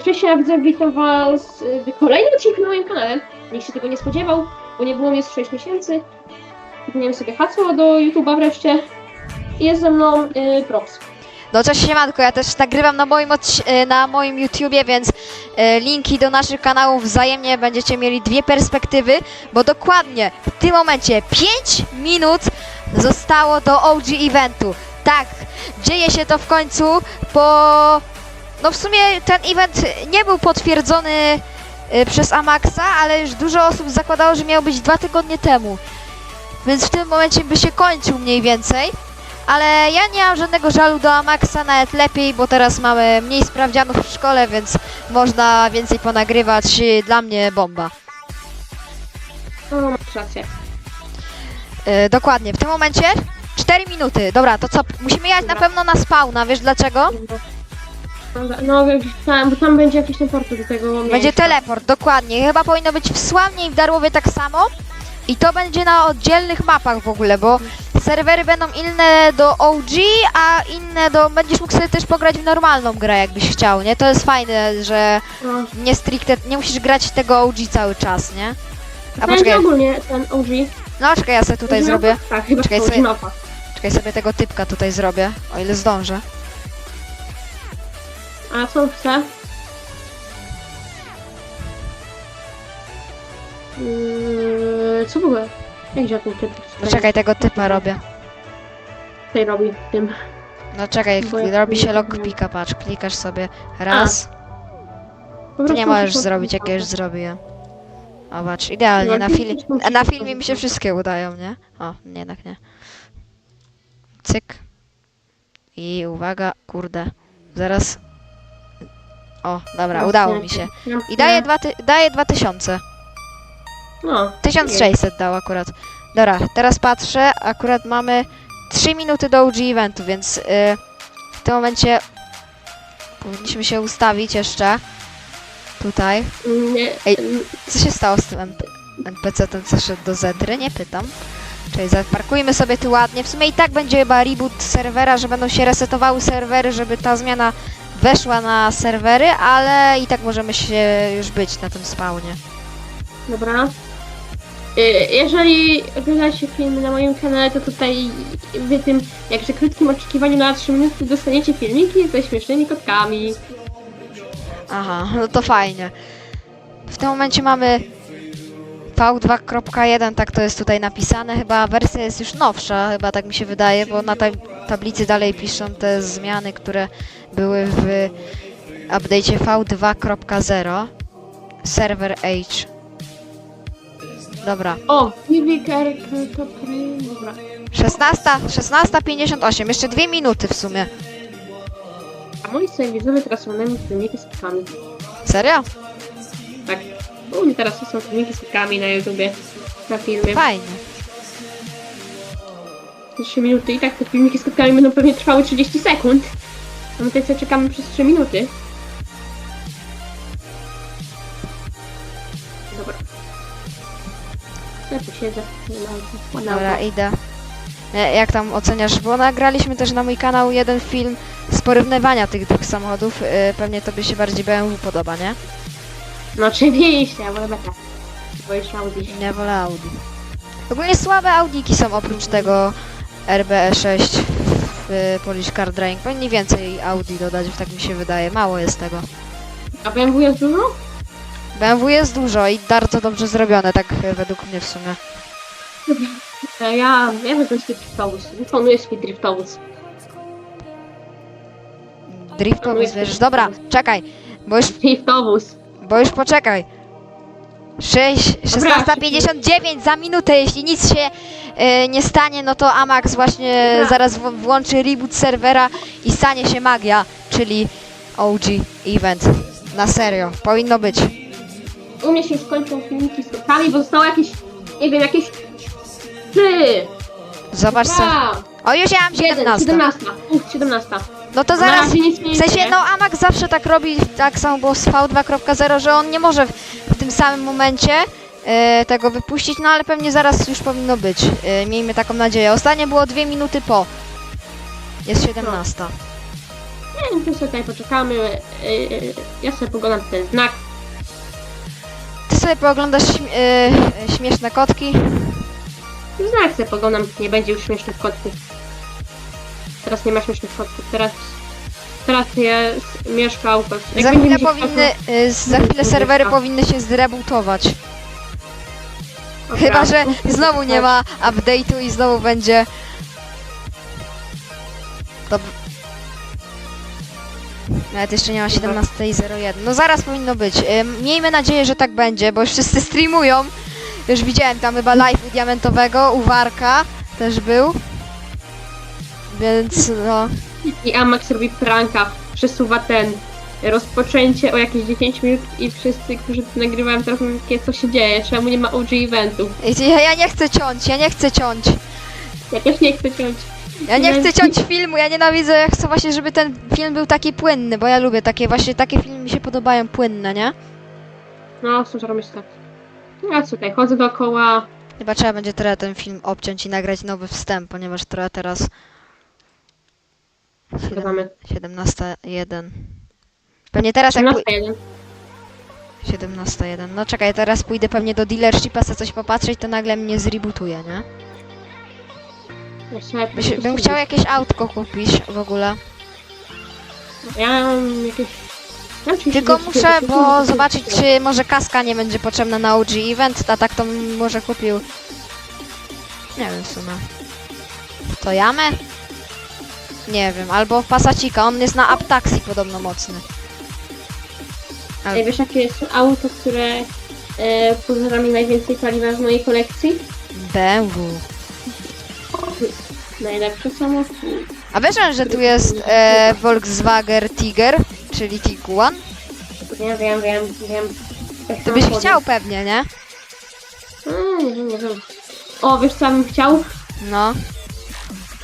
Wcześniej widzę, witam y, kolejnym na moim kanale. Nikt się tego nie spodziewał, bo nie było mnie z 6 miesięcy. Zmieniłem sobie hasło do YouTube'a wreszcie. I Jest ze mną y, Props. No cześć siemanko, ja też nagrywam na moim, e, na moim YouTubie, więc e, linki do naszych kanałów wzajemnie będziecie mieli dwie perspektywy, bo dokładnie w tym momencie 5 minut zostało do OG eventu. Tak, dzieje się to w końcu, bo no w sumie ten event nie był potwierdzony e, przez Amaxa, ale już dużo osób zakładało, że miał być dwa tygodnie temu. Więc w tym momencie by się kończył mniej więcej. Ale ja nie mam żadnego żalu do Amaxa, nawet lepiej, bo teraz mamy mniej sprawdzianów w szkole, więc można więcej ponagrywać. Dla mnie bomba. No, masz rację. E, dokładnie, w tym momencie 4 minuty. Dobra, to co? Musimy jechać na Dobra. pewno na spawna, wiesz dlaczego? No, tam, bo tam będzie jakiś ten portal do tego Będzie miejsca. teleport, dokładnie. Chyba powinno być w Sławnie i w Darłowie tak samo. I to będzie na oddzielnych mapach w ogóle, bo serwery będą inne do OG, a inne do... Będziesz mógł sobie też pograć w normalną grę, jakbyś chciał, nie? To jest fajne, że No. nie stricte, nie musisz grać tego OG cały czas, nie? A Będzie poczekaj, ogólnie ten OG. no czekaj, ja sobie tutaj OG zrobię, mapa? Tak, chyba Czekaj, sobie- mapa. czekaj sobie tego typka tutaj zrobię, o ile zdążę. A co chce? Yy, co w ogóle? Jak działa ten typ? No czekaj, tego typa robię. Tutaj robi tym. No czekaj, Bo ja robi się nie lockpicka, patrz, klikasz sobie raz, Po ty prostu nie możesz zrobić, jak ja już zrobię. O, patrz, idealnie, na, fili a na filmie mi się wszystkie udają, nie? O, nie, jednak nie. Cyk. I uwaga, kurde, zaraz. O, dobra, udało mi się. I daje, dwa ty daje 2000. No, 1600 dał akurat. Dobra, teraz patrzę, akurat mamy 3 minuty do OG eventu, więc y, w tym momencie powinniśmy się ustawić jeszcze. Tutaj. Nie, Ej. Co się stało z tym MP NPC-tem, co szedł do Zetry? Nie pytam. Czyli zaparkujmy sobie tu ładnie. W sumie i tak będzie chyba reboot serwera, że będą się resetowały serwery, żeby ta zmiana weszła na serwery, ale i tak możemy się już być na tym spawnie. dobra. Y, Jeżeli oglądacie filmy na moim kanale, to tutaj w tym jakże krótkim oczekiwaniu na 3 minuty dostaniecie filmiki ze śmiesznymi kotkami. Aha, no to fajnie. W tym momencie mamy V2.1, tak to jest tutaj napisane. Chyba wersja jest już nowsza, chyba tak mi się wydaje, bo na tej tablicy dalej piszą te zmiany, które były w update'cie V2.0. Server Age. Dobra, O, Viviker, dobra. 16, 16.58, jeszcze dwie minuty w sumie. A moi widzowie teraz są nami filmiki z. Serio? Tak. U mnie teraz są filmiki z kotkami na YouTubie, na filmie. Fajnie. 3 minuty i tak te filmiki z kotkami będą pewnie trwały 30 sekund. A my tutaj sobie czekamy przez 3 minuty. Dobra. Ja tu siedzę. nie ma- ładna Dobra, idę. E, Jak tam oceniasz? Bo nagraliśmy też na mój kanał jeden film z porównywania tych dwóch samochodów. E, Pewnie tobie się bardziej BMW podoba, nie? No oczywiście, ja wolę beta. Bo już Audi. Nie wolę Audi. Ogólnie słabe Audiki są oprócz tego RBE6 w Polish Car Driving. Powinni więcej Audi dodać, tak mi się wydaje. Mało jest tego. A BMW jest dużo? BMW jest dużo i bardzo dobrze zrobione, tak według mnie w sumie. E, Ja, ja wezmę swój driftowóz. Wykonuję swój driftowóz. Wiesz. Dobra, czekaj, bo już Driftowóz. Bo już poczekaj. 6, 16.59 za minutę, jeśli nic się e, nie stanie, no to Amax właśnie Dobra. zaraz w, włączy reboot serwera i stanie się magia, czyli OG event. Na serio, powinno być. U mnie się już kończą filmiki z kotkami, bo zostało jakieś, nie wiem, jakieś... Ty! Zobacz co. Dwa, O, już ja mam jeden, 17. 17. Punkt 17. No to zaraz. razie nic nie W sensie, dzieje. no Amax zawsze tak robi, tak samo było z V2.0, że on nie może w, w tym samym momencie tego wypuścić, no ale pewnie zaraz już powinno być. E, miejmy taką nadzieję. Ostatnie było dwie minuty po. Jest 17. Nie, my sobie tutaj poczekamy. Yy, ja sobie poglądam ten znak. Ty sobie pooglądasz śm- śmieszne kotki. Znak sobie poglądam. Nie będzie już śmiesznych kotków. Teraz nie ma śmiesznych kotków. Teraz, teraz jest mieszkał. Za chwilę powinny, za chwilę serwery powinny się zrebootować. Chyba, że znowu nie ma update'u i znowu będzie... To... Nawet jeszcze nie ma 17.01. No zaraz powinno być. Ym, Miejmy nadzieję, że tak będzie, bo już wszyscy streamują. Już widziałem tam chyba live u Diamentowego, u Warka też był. Więc no... I Amax robi pranka. Przesuwa ten rozpoczęcie o jakieś 10 minut i wszyscy, którzy to nagrywają, teraz mówią, "Kie, co się dzieje, czemu nie ma OG eventu. Ja, ja nie chcę ciąć, ja nie chcę ciąć. Ja też nie chcę ciąć. Ja nie chcę ciąć filmu, ja nienawidzę, ja chcę właśnie, żeby ten film był taki płynny, bo ja lubię takie, właśnie takie filmy mi się podobają płynne, nie? No, co robić tak. Ja tutaj chodzę dookoła. Chyba trzeba będzie trochę ten film obciąć i nagrać nowy wstęp, ponieważ trochę teraz... Gadamy. 17.1 Pewnie teraz jak... 18 Pój... jeden. 17.1 No czekaj, teraz pójdę pewnie do dealershipa, chcę coś popatrzeć, to nagle mnie zrebootuje, nie? Ja sobie Byś, bym chciał jakieś autko kupić w ogóle. Ja mam jakieś... Ja Tylko muszę, bo zobaczyć, czy może kaska nie będzie potrzebna na OG Event, a tak to bym może kupił. Nie wiem w sumie. To jamę? Nie wiem, albo Passacika, on jest na Aptaxi podobno mocny. Ej, wiesz jakie jest auto, które e, pożera mi najwięcej paliwa z mojej kolekcji? BMW. Najlepsze samochód. A wiesz, że tu jest e, Volkswagen Tiger, czyli Tiguan? Wiem, wiem, wiem, wiem. Te Ty byś samochody. chciał pewnie, nie? Nie wiem, nie wiem. O, wiesz co ja bym chciał? No.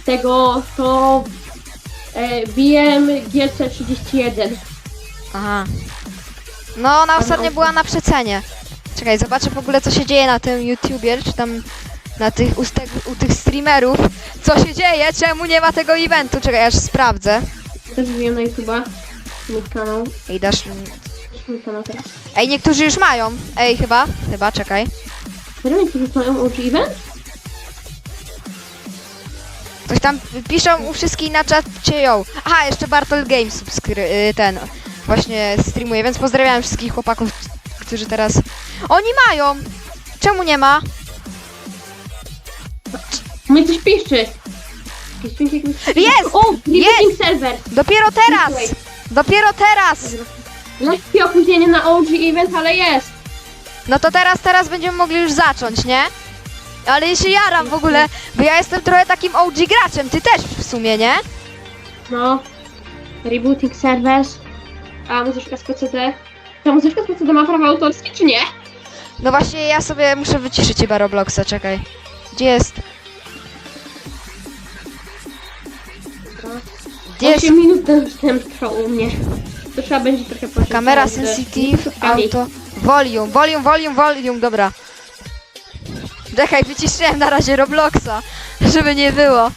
Tego to e, BM GC31. Aha. No, ona ostatnio była na przecenie. Czekaj, zobaczę w ogóle co się dzieje na tym YouTubie, czy tam na tych, u, tych, u tych streamerów. Co się dzieje? Czemu nie ma tego eventu? Czekaj, aż sprawdzę. Też wbiłem na YouTube'a. Mój kanał. Ej, dasz mi... Mój kanał teraz. Ej, niektórzy już mają. Ej, chyba, chyba, czekaj. Serio, niektórzy mają OG event? Coś tam piszą u wszystkich na czacie, yo. Aha, jeszcze Bartol Games subskry... y, ten właśnie streamuje, więc pozdrawiam wszystkich chłopaków, którzy teraz... Oni mają! Czemu nie ma? Mnie coś piszczy. Jest! O, rebooting server. Dopiero teraz! Dopiero teraz! Lekkie opóźnienie na OG event, ale jest. No to teraz, teraz będziemy mogli już zacząć, nie? Ale ja się jaram w ogóle, bo ja jestem trochę takim OG graczem, ty też w sumie, nie? No. Rebooting servers. A muzyczka z PCD. Ta muzyczka z PCD ma prawa autorskie, czy nie? No właśnie, ja sobie muszę wyciszyć chyba Robloxa, czekaj. Gdzie jest? Gdzie jest 8 minut ten trwał u mnie. To trzeba będzie trochę poczekać. kamera sensitive, auto, volume, volume, volume, volume, dobra. Czekaj, wyciszyłem na razie Robloxa, żeby nie było.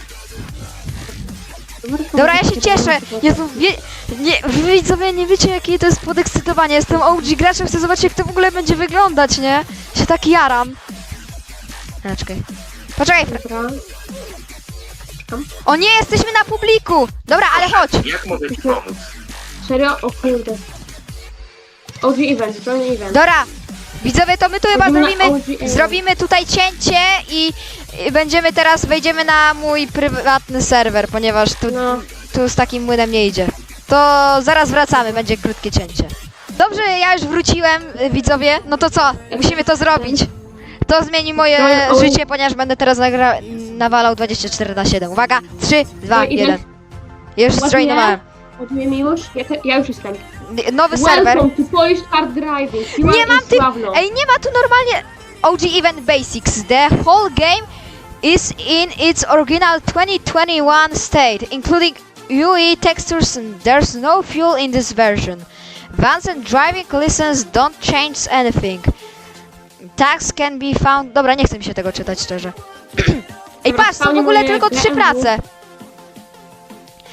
Dobra, ja się cieszę. Jezu, wie, nie, wy widzowie nie wiecie jakie to jest podekscytowanie. Jestem OG graczem, chcę zobaczyć jak to w ogóle będzie wyglądać, nie? Się tak jaram. A, czekaj. Poczekaj, Dobra. o nie, jesteśmy na publiku! Dobra, ale chodź. Jak mogę ci pomóc? Serio? O kurde. OG event, zupełnie event. Dobra, widzowie, to my tu chyba Robimy zrobimy, zrobimy tutaj cięcie i, i będziemy teraz, wejdziemy na mój prywatny serwer, ponieważ tu, No. tu z takim młynem nie idzie. To zaraz wracamy, będzie krótkie cięcie. Dobrze, ja już wróciłem, y, widzowie. No to co? Musimy to zrobić. To zmieni moje No, o- życie, ponieważ będę teraz nagra nawalał 24 na 7. Uwaga, 3, 2, No i 1. Już Ładnie. miłość? Ja, te, ja już jestem. Nowy serwer. Welcome to Polish Hard Driving. Nie mam sławną. Ej, nie ma tu normalnie OG Event Basics. The whole game is in its original 2021 state, including UE textures. and There's no fuel in this version. Vans and driving lessons don't change anything. Tags can be found. Dobra, nie chcę mi się tego czytać szczerze. Ej, patrz, są w ogóle tylko trzy prace.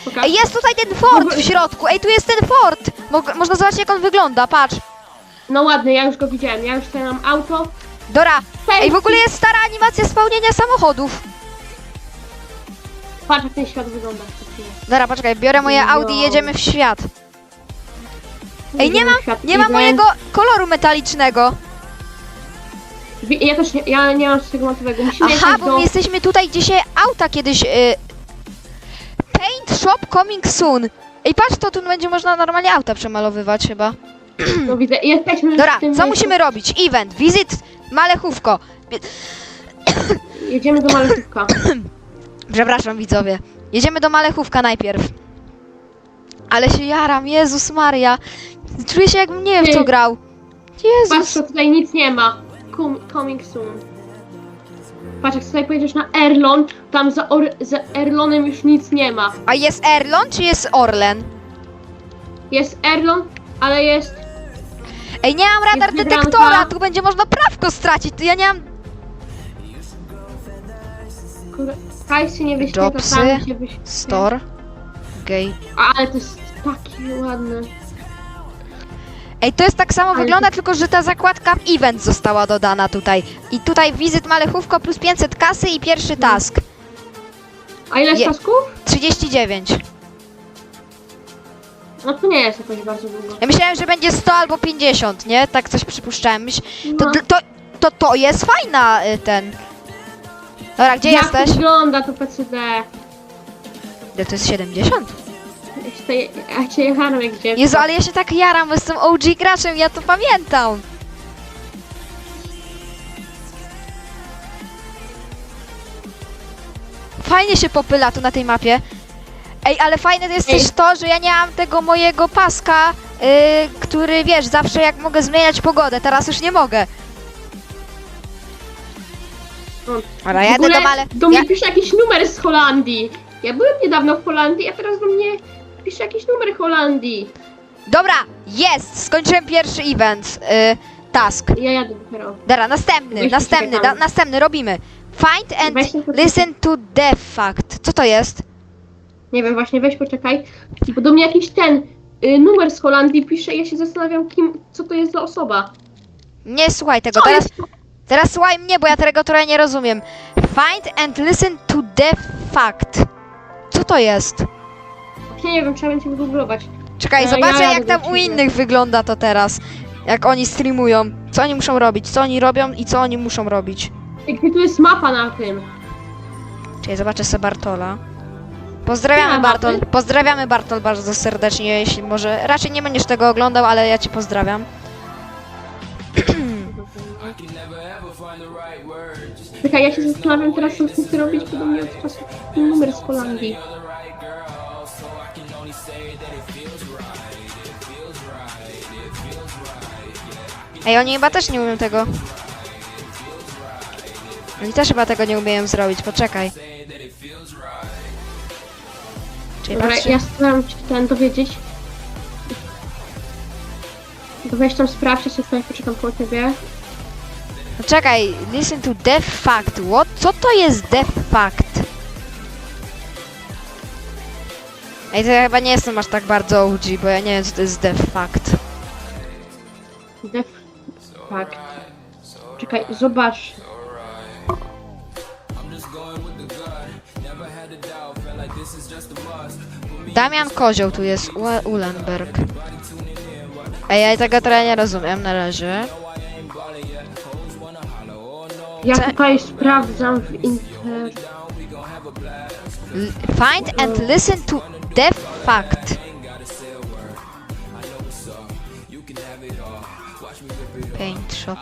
Pokaż. Ej, jest tutaj ten fort w środku! Ej, tu jest ten fort! Mo można zobaczyć jak on wygląda, patrz. No ładny, ja już go widziałem. Ja już tutaj mam auto. Dora, ej, w ogóle jest stara animacja spełnienia samochodów. Patrz jak ten świat wygląda. Dora, poczekaj, biorę moje. Audi i jedziemy w świat. Ej, nie mam, nie mam mojego koloru metalicznego. Ja też nie, ja nie mam z tego. Musimy Aha, jechać bo do... my jesteśmy tutaj, gdzie się auta kiedyś... Y... Paint shop coming soon. Ej, patrz, to tu będzie można normalnie auta przemalowywać chyba. No widzę, jesteśmy w tym co miejscu. musimy robić? Event, wizyt, Malechówko. Jedziemy do Malechówka. Przepraszam, widzowie. Jedziemy do Malechówka najpierw. Ale się jaram, Jezus Maria. Czuję się jakbym nie wiem w co Ty. grał. Patrz, Jezus. to tutaj nic nie ma. Com coming soon. Patrz, jak tutaj pojedziesz na Erlon, tam za, Or za Erlonem już nic nie ma. A jest Erlon czy jest Orlen? Jest Erlon, ale jest... Ej, nie mam radar Jest detektora, wybranka. tu będzie można prawko stracić. To ja nie mam... Kaj się nie wyświetla, Jobsy. tam się wyświetla. Store. Gay. Ale to jest taki ładny. Ej, to jest tak samo wygląda, tylko że ta zakładka event została dodana tutaj. I tutaj wizyt Malechówko plus 500 kasy i pierwszy task. A ile Je- tasków? 39. No to nie jest jakoś bardzo długo. Ja myślałem, że będzie 100 albo 50, nie? Tak coś przypuszczałem. Myśl... To, No. to, to, to jest fajna y, ten... Dobra, gdzie Jak jesteś? wygląda to PCD? Gdzie to jest 70? Tutaj- ja się jechałem jak dziecko. Jezu, ale ja się tak jaram, bo jestem OG graczem, ja to pamiętam. Fajnie się popyla tu na tej mapie. Ej, ale fajne jest Ej. też to, że ja nie mam tego mojego paska, y, który wiesz, zawsze jak mogę zmieniać pogodę, teraz już nie mogę. No. Dobra, W jadę ogóle do Male... Do mnie Ja... pisze jakiś numer z Holandii. Ja byłem niedawno w Holandii, a teraz do mnie pisze jakiś numer Holandii. Dobra, jest! Skończyłem pierwszy event. Y, task. Ja jadę dopiero. Dobra, następny, Weź następny, da, następny, robimy. Find and listen to the fact. Co to jest? Nie wiem, właśnie weź poczekaj. Bo do mnie jakiś ten y, numer z Holandii pisze i ja się zastanawiam, kim, co to jest za osoba. Nie słuchaj tego, Co teraz, jest? teraz słuchaj mnie, bo ja tego trochę nie rozumiem. Find and listen to the fact. Co to jest? Właśnie nie wiem, trzeba będzie wygooglować. Czekaj, E, zobaczę ja jak tam u innych wygląda to teraz. Jak oni streamują. Co oni muszą robić, co oni robią i co oni muszą robić. Gdzie tu jest mapa na tym? Czyli zobaczę sobie Bartola. Pozdrawiamy Nie ma Bartol. mapy. Pozdrawiamy Bartol bardzo serdecznie, jeśli może. Raczej nie będziesz tego oglądał, ale ja cię pozdrawiam. Czekaj, ja się zastanawiam teraz, co chcę robić, bo do mnie od czasu numer z Holandii. Ej, oni chyba też nie umieją tego. Oni też chyba tego nie umieją zrobić, poczekaj. Czyli Dobra, ja staram się ten dowiedzieć. To weź tam sprawdź, ja sobie poczekam po ciebie. Poczekaj, listen to the fact. What? Co to jest the fact? Ej, to ja chyba nie jestem aż tak bardzo OG, bo ja nie wiem co to jest the fact. Def... Tak. Czekaj, zobacz. Damian Kozioł tu jest, Ue- Ulenberg. Ej, ja tego trochę nie rozumiem na razie. Ja Co? tutaj sprawdzam w inter... L- Find and listen to the fact. Paint shop.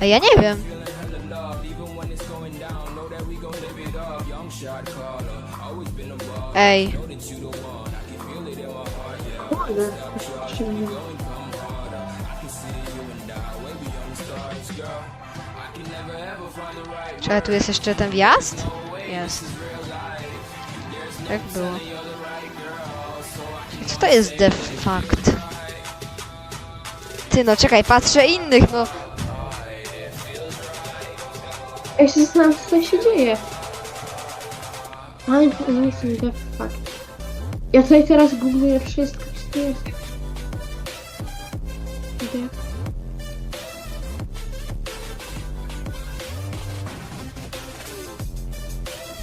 Ej, ja nie wiem. Ej, Kurde, czy tu jest jeszcze ten wjazd? Jest. Tak było. Co to jest the fact? Ty no, czekaj, patrzę innych, no. Ja się zastanawiam, co tutaj się dzieje. Ale no jestem def fakt. Ja tutaj teraz googluję wszystko, co tu jest.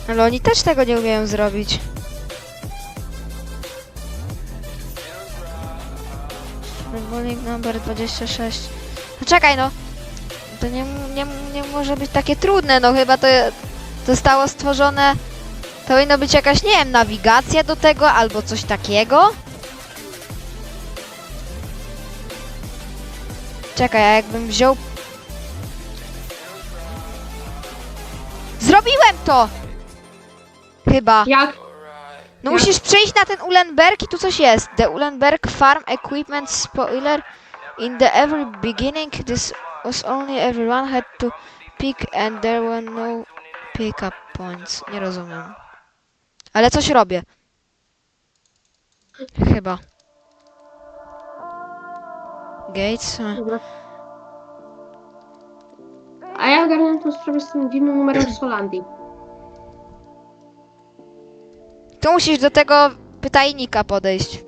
Ale oni też tego nie umieją zrobić. Symbolic number 26. No czekaj no. To nie, nie, nie może być takie trudne, no chyba to zostało stworzone. To powinno być jakaś, nie wiem, nawigacja do tego albo coś takiego. Czekaj, a jakbym wziął. Zrobiłem to! Chyba. Jak? No musisz przyjść na ten Ulenberg i tu coś jest. The Ulenberg Farm Equipment Spoiler. In the every beginning, this was only everyone had to pick and there were no pickup points. Nie rozumiem. Ale coś robię. Chyba. Gates. e, Dobra. A ja ogarnę tą sprawę z tym dziwnym numerem z Holandii. Tu musisz do tego pytajnika podejść.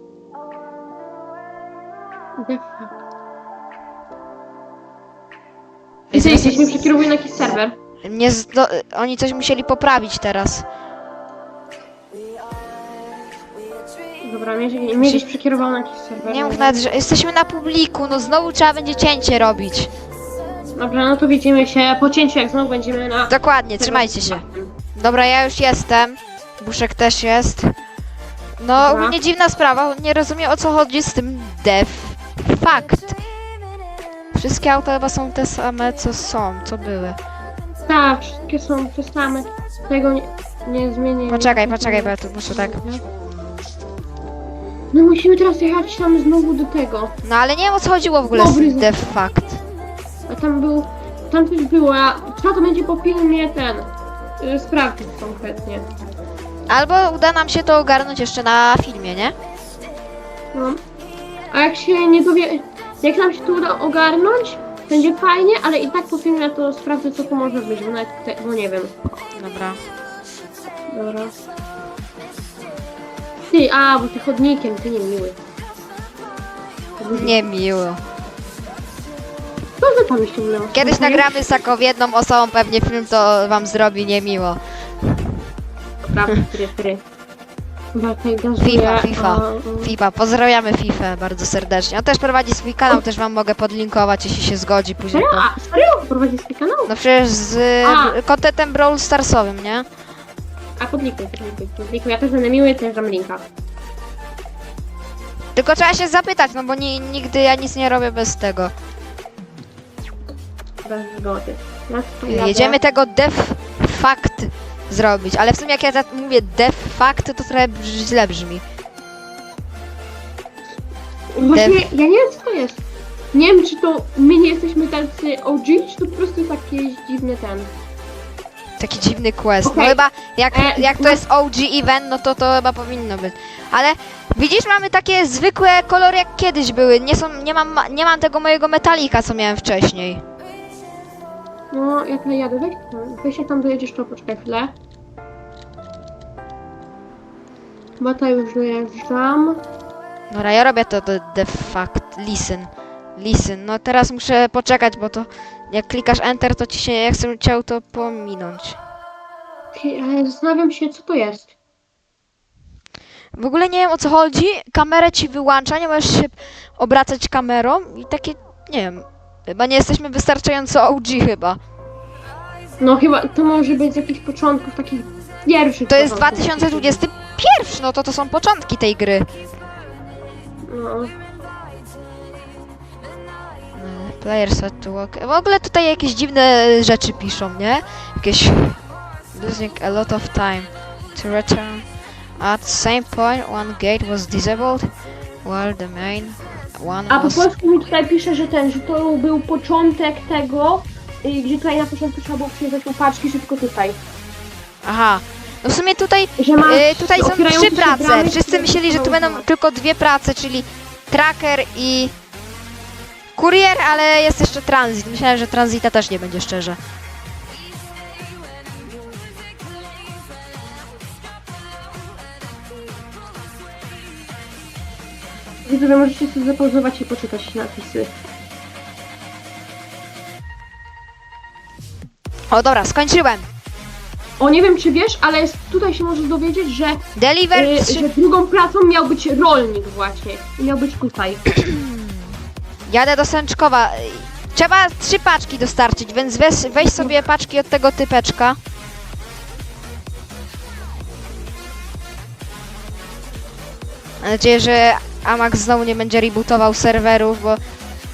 I co, gdzieś mnie przekierowuje na jakiś serwer. Nie zdo- oni coś musieli poprawić teraz. Dobra, mnie gdzieś przekierował na jakiś serwer. Nie mów nawet, że jesteśmy na publiku, no znowu trzeba będzie cięcie robić. Dobra, no to widzimy się po cięciu, jak znowu będziemy na... Dokładnie, trzymajcie się. Dobra, ja już jestem. Buszek też jest. No, Dobra. ogólnie dziwna sprawa, nie rozumiem o co chodzi z tym def fakt. Wszystkie auta chyba są te same, co są, co były. Tak, wszystkie są te same. Tego nie, nie zmienię. Poczekaj, poczekaj, bo ja tu muszę tak. No musimy teraz jechać tam znowu do tego. No ale nie wiem o co chodziło w ogóle z tym znak. def fakt. A tam był... Tam coś było, a trzeba to będzie po filmie ten... y, Sprawdzić konkretnie. Albo uda nam się to ogarnąć jeszcze na filmie, nie? No. A jak się nie dowie... Jak nam się to uda ogarnąć, będzie fajnie, ale i tak po filmie to sprawdzę co to może być, bo nawet nie wiem. Dobra. Dobra. Ty, a, bo ty chodnikiem, ty nie miły. Niemiło. Co ty tam jeszcze? Kiedyś nagramy taką jedną osobą pewnie film, to wam zrobi niemiło. Dobra, FIFA, FIFA. FIFA, pozdrawiamy FIFA bardzo serdecznie. On też prowadzi swój kanał, też wam mogę podlinkować, jeśli się zgodzi później. Serio? To... A, serio? Prowadzi swój kanał? No przecież z A. kontentem Brawl Starsowym, nie? A podlikuj, podlikuj, podlikuj. Ja też będę miły, też dam linka. Tylko trzeba się zapytać, no bo ni nigdy ja nic nie robię bez tego. Bez zgody. Jedziemy tego def fact zrobić, ale w sumie jak ja tak mówię def fact, to trochę brz- źle brzmi. Właśnie, ja nie wiem co to jest. Nie wiem, czy to my nie jesteśmy tacy OG, czy to po prostu taki dziwny ten. Taki dziwny quest. No Okej. chyba jak, E, jak to no- jest OG event, no to to chyba powinno być. Ale widzisz, mamy takie zwykłe kolory jak kiedyś były. Nie są, nie mam, ma- nie mam tego mojego metalika, co miałem wcześniej. No, jak ja jadę, weź tam, weź jak tam dojedziesz, to poczekaj chwilę. Bo to już dojeżdżam. Dobra, ja robię to de, de fact. Listen. Listen. No teraz muszę poczekać, bo to jak klikasz enter, to ci się, jak chcę chciał to pominąć. Ale zastanawiam się, co to jest. W ogóle nie wiem o co chodzi. Kamerę ci wyłącza, nie możesz się obracać kamerą i takie, nie wiem. Chyba nie jesteśmy wystarczająco OG chyba. No chyba, to może być z jakichś początków takich pierwszych. To jest początków. 2021, no to to są początki tej gry. No. Players to walk. W ogóle tutaj jakieś dziwne rzeczy piszą, nie? Jakieś losing a lot of time to return. At same point, one gate was disabled, while the main one A po was... polsku mi tutaj pisze, że ten, że to był początek tego, y, gdzie tutaj na początku trzeba było przyjechać paczki, szybko tutaj. Aha. No w sumie tutaj, Że y, tutaj są trzy się prace. bramy, Wszyscy które myśleli, że tu będą tylko dwie prace, czyli tracker i kurier, ale jest jeszcze transit. Myślałem, że transita też nie będzie szczerze. Widzowie, możecie sobie zapauzować i poczytać napisy. O dobra, skończyłem. O, nie wiem czy wiesz, ale jest, tutaj się możesz dowiedzieć, że, Deliver y, 3. że drugą pracą miał być rolnik właśnie. I miał być tutaj. Jadę do Sęczkowa. Trzeba trzy paczki dostarczyć, więc weź, weź sobie paczki od tego typeczka. Mam nadzieję, że Amax znowu nie będzie rebootował serwerów, bo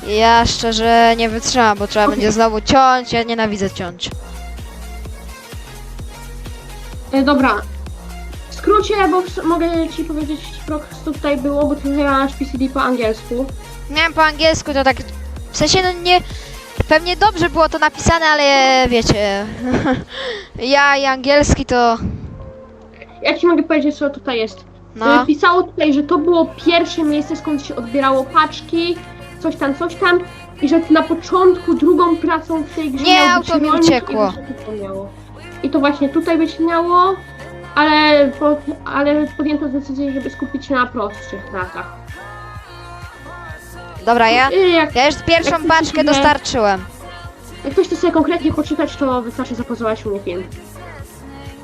ja szczerze nie wytrzymam, bo trzeba będzie znowu ciąć, ja nienawidzę ciąć. E, dobra. W skrócie, bo w, mogę ci powiedzieć, po prostu tutaj było, bo ty masz PCD po angielsku. Miałem po angielsku, to tak. W sensie, no nie. Pewnie dobrze było to napisane, ale wiecie. ja i angielski to. Ja ci mogę powiedzieć, co tutaj jest. No. E, Pisało tutaj, że to było pierwsze miejsce, skąd się odbierało paczki, coś tam, coś tam. I że na początku drugą pracą w tej grze Nie, miał być auto mi rolnik uciekło. I, to miało. I to właśnie tutaj być miało, ale, ale podjęto decyzję, żeby skupić się na prostszych pracach. Dobra, ja. I jak, Ja już pierwszą paczkę dostarczyłem. jak ktoś chce sobie konkretnie poczytać, to wystarczy zapozować u mnie film.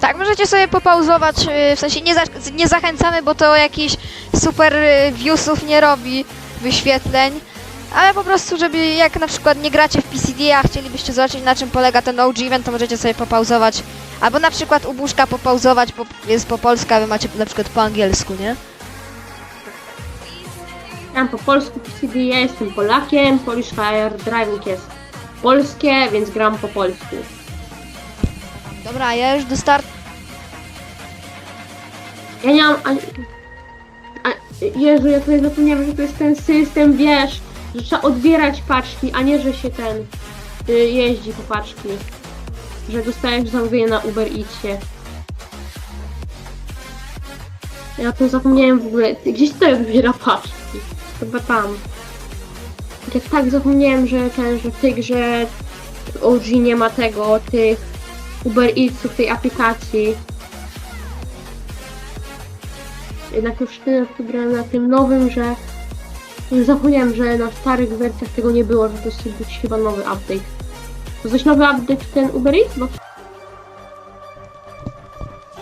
Tak, możecie sobie popauzować, yy, w sensie nie, za, nie zachęcamy, bo to jakichś super yy, viewsów nie robi, wyświetleń, ale po prostu, żeby jak na przykład nie gracie w PCD, a chcielibyście zobaczyć na czym polega ten OG event, to możecie sobie popauzować, albo na przykład u popauzować, bo jest po polsku, a wy macie na przykład po angielsku, nie? Ja po polsku PCD, ja jestem Polakiem, Polish Fire Driving jest polskie, więc gram po polsku. Dobra, ja już dostart... Ja nie mam ani... A, Jezu, ja tutaj zapomniałam, że to jest ten system, wiesz, że trzeba odbierać paczki, a nie, że się ten y, jeździ po paczki. Że dostajesz zamówienie na Uber Eatsie. Ja to zapomniałem w ogóle. Gdzieś tutaj odbiera paczki. Chyba tam. Tak, tak zapomniałem, że ten, że w tej grze OG nie ma tego, tych Uber Eatsów, tej aplikacji. Jednak już tyle w to grałem na tym nowym, że już zapomniałem, że na starych wersjach tego nie było, że to jest być chyba nowy update. To coś nowy update ten Uber Eats? No.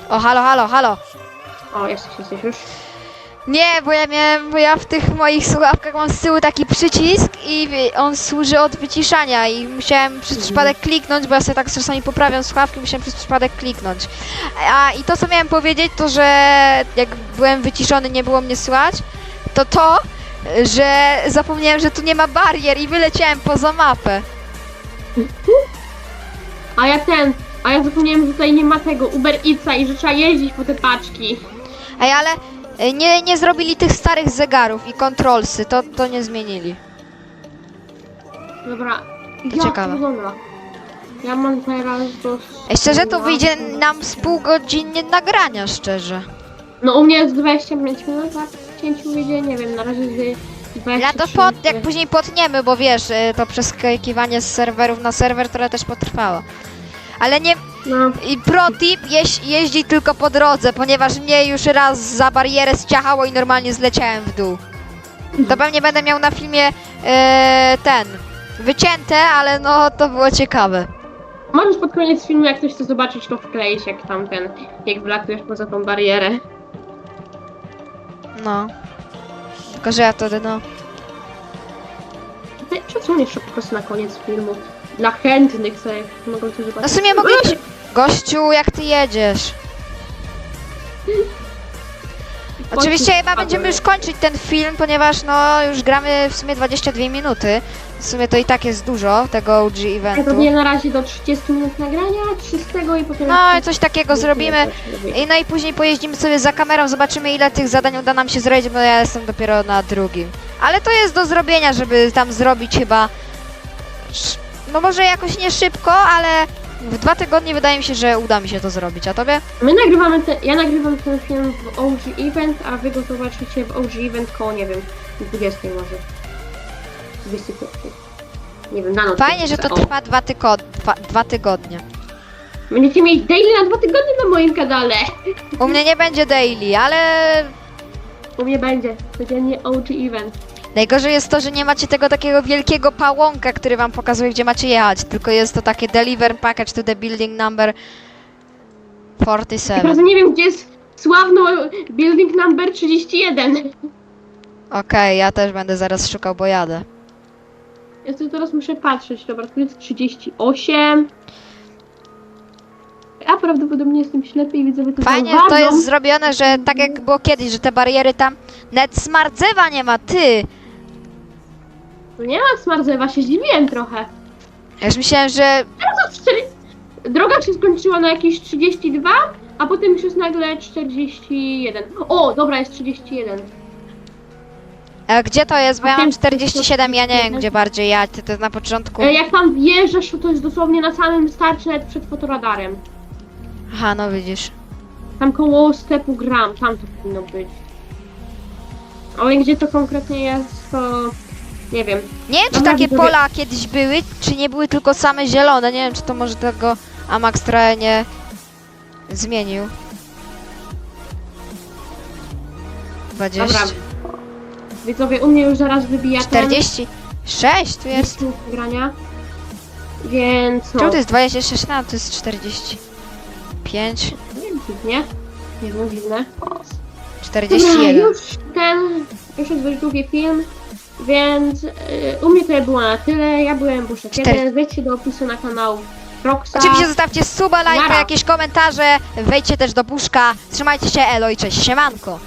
O, halo, halo, halo! O, jesteś, jesteś już. Nie, bo ja miałem, bo ja w tych moich słuchawkach mam z tyłu taki przycisk i on służy od wyciszania i musiałem przez Mhm. przypadek kliknąć, bo ja sobie tak czasami poprawiam słuchawki, musiałem przez przypadek kliknąć. A i to co miałem powiedzieć, to że jak byłem wyciszony, nie było mnie słychać, to to, że zapomniałem, że tu nie ma barier i wyleciałem poza mapę. A ja ten, a ja zapomniałem, że tutaj nie ma tego Uber Eatsa i że trzeba jeździć po te paczki. Ej, ale nie, nie zrobili tych starych zegarów i kontrolsy, to, to nie zmienili. Dobra. To ciekawe. Dobra. Ja mam teraz do... Ej, szczerze to wyjdzie nam z pół godziny nagrania, szczerze. No u mnie jest 25 minut, a cięciu wyjdzie, nie wiem, na razie jest 23 Ja to pod, jak później potniemy, bo wiesz, y, to przeskakiwanie z serwerów na serwer trochę też potrwało. Ale nie, No, i pro tip, jeź, jeździ tylko po drodze, ponieważ mnie już raz za barierę ściachało i normalnie zleciałem w dół. To pewnie będę miał na filmie e, ten, wycięte, ale no to było ciekawe. możesz pod koniec filmu, jak ktoś chce zobaczyć, to wkleić, jak tamten, jak wylatujesz poza tą barierę. No. Tylko, że ja wtedy no... Ty- Przesuń jeszcze po prostu na koniec filmu. Dla chętnych sobie mogą to zobaczyć. No w sumie mogę ci... Gościu, jak ty jedziesz? Oczywiście chyba będziemy już kończyć ten film, ponieważ no już gramy w sumie 22 minuty. W sumie to i tak jest dużo tego OG Ja eventu. pewnie na razie do 30 minut nagrania, 300 i potem... No i coś takiego zrobimy. I no i później pojeździmy sobie za kamerą, zobaczymy ile tych zadań uda nam się zrobić, bo ja jestem dopiero na drugim. Ale to jest do zrobienia, żeby tam zrobić chyba... sz- No może jakoś nie szybko, ale w dwa tygodnie wydaje mi się, że uda mi się to zrobić. A tobie? My nagrywamy ten, ja nagrywam ten film w OG Event, a wy go zobaczycie w OG Event koło, nie wiem, 20 może. 25. Nie wiem, na noc. Fajnie, że to O. trwa dwa, tyko- dwa, dwa tygodnie. Będziecie mieć daily na dwa tygodnie na moim kanale. U mnie nie będzie daily, ale U mnie będzie. Codziennie OG event. Najgorzej jest to, że nie macie tego takiego wielkiego pałąka, który wam pokazuje, gdzie macie jechać, tylko jest to takie deliver package to the building number Teraz 47. nie wiem, gdzie jest sławno building number 31. Okej, ja też będę zaraz szukał, bo jadę. Ja tu teraz muszę patrzeć. Dobra, tu jest 38. Ja prawdopodobnie jestem ślepy i widzę, że to Fajnie to jest zrobione, że tak jak było kiedyś, że te bariery tam... Net smartzewa nie ma, ty! No nie ma smarzewa, się zdziwiłem trochę. Ja już myślałem, że... No, cztery- Droga się skończyła na jakieś 32, a potem już jest nagle 41. O, dobra, jest 31. E, gdzie to jest? Bo ja mam Okej, 47, ja nie wiem gdzie bardziej jechać, to jest na początku... E, Jak tam wjeżdżasz, to jest dosłownie na samym starcie, nawet przed fotoradarem. Aha, no widzisz. Tam koło sklepu gram, tam to powinno być. Ale gdzie to konkretnie jest, to nie wiem. Nie wiem, czy Dobra, takie widzowie. pola kiedyś były, czy nie były tylko same zielone. Nie wiem, czy to może tego Amax trochę nie zmienił. 20, Dobra. Widzowie, u mnie już zaraz wybija ten 46, tu jest. list grania. Więc no, Czemu to jest 26? No, to jest 45, nie? Nie wiem, dziwne. Dobra, 41. już ten, już jest dość długi film, więc y, u mnie to było na tyle. Ja byłem Buszek Cztery. 1, wejdźcie do opisu na kanał Roxa. Oczywiście zostawcie suba, lajka, Nara. jakieś komentarze, wejdźcie też do puszka. Trzymajcie się, elo i cześć, siemanko.